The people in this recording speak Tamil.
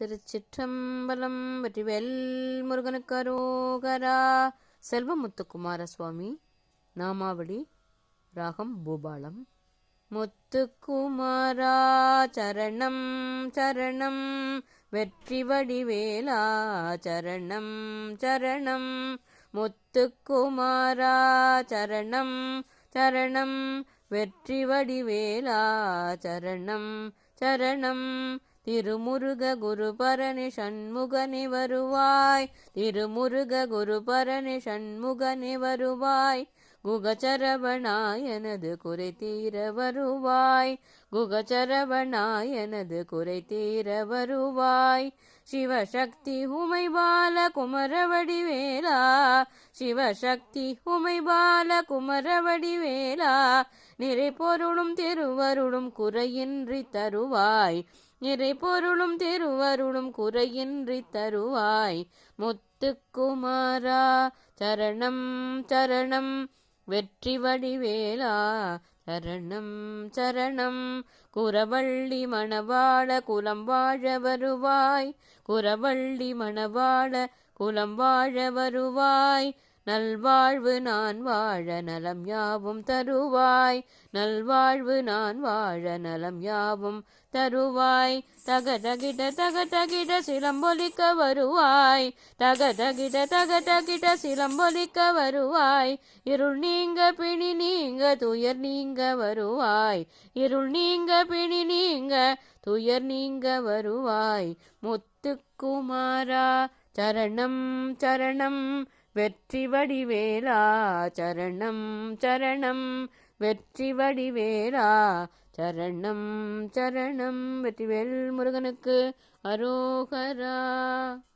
திருச்சிற்றம்பலம் வெற்றிவேல் முருகனுக்கு அரோகரா. செல்வமுத்துக்குமார சுவாமி நாமாவளி ராகம் பூபாலம். முத்துக்குமாரா சரணம் சரணம். வெற்றி வடிவேலா சரணம் சரணம். முத்துக்குமாரா சரணம் சரணம். வெற்றி வடிவேலா சரணம் சரணம். திருமுருக குருபரணி சண்முகனி வருவாய். திருமுருக குருபரணி சண்முகனி வருவாய். குகச்சரவணாயனது குறை தீர வருவாய். குகச்சரவணாயனது குறை தீர வருவாய். சிவசக்தி உமை பால குமரவடிவேலா சிவசக்தி உமை பால குமரவடிவேலா நிறை பொருளும் திருவருளும் குறையின்றி தருவாய். நிறை பொருளும் திருவருளும் குறையின்றி தருவாய். முத்துக்குமாரா சரணம் சரணம். வெற்றி வடிவேலா சரணம் சரணம். குரவள்ளி மணவாள குலம் வாழ வருவாய். குரவள்ளி மணவாள குலம் வாழ வருவாய். நல்வாழ்வு நான் வாழ நலம் யாவும் தருவாய். நல்வாழ்வு நான் வாழ நலம் யாவும் தருவாய். தக தகிட தக தகிட சிலம்பொலிக்க வருவாய். தக தகிட தக தகிட சிலம்பொலிக்க வருவாய். இருள் நீங்க பிணி நீங்க துயர் நீங்க வருவாய். இருள் நீங்க பிணி நீங்க துயர் நீங்க வருவாய். முத்துக்குமாரா சரணம் சரணம். வெற்றி வடிவேலா சரணம் சரணம். வெற்றி வடிவேலா சரணம் சரணம். வெற்றிவேல் முருகனுக்கு அரோகரா.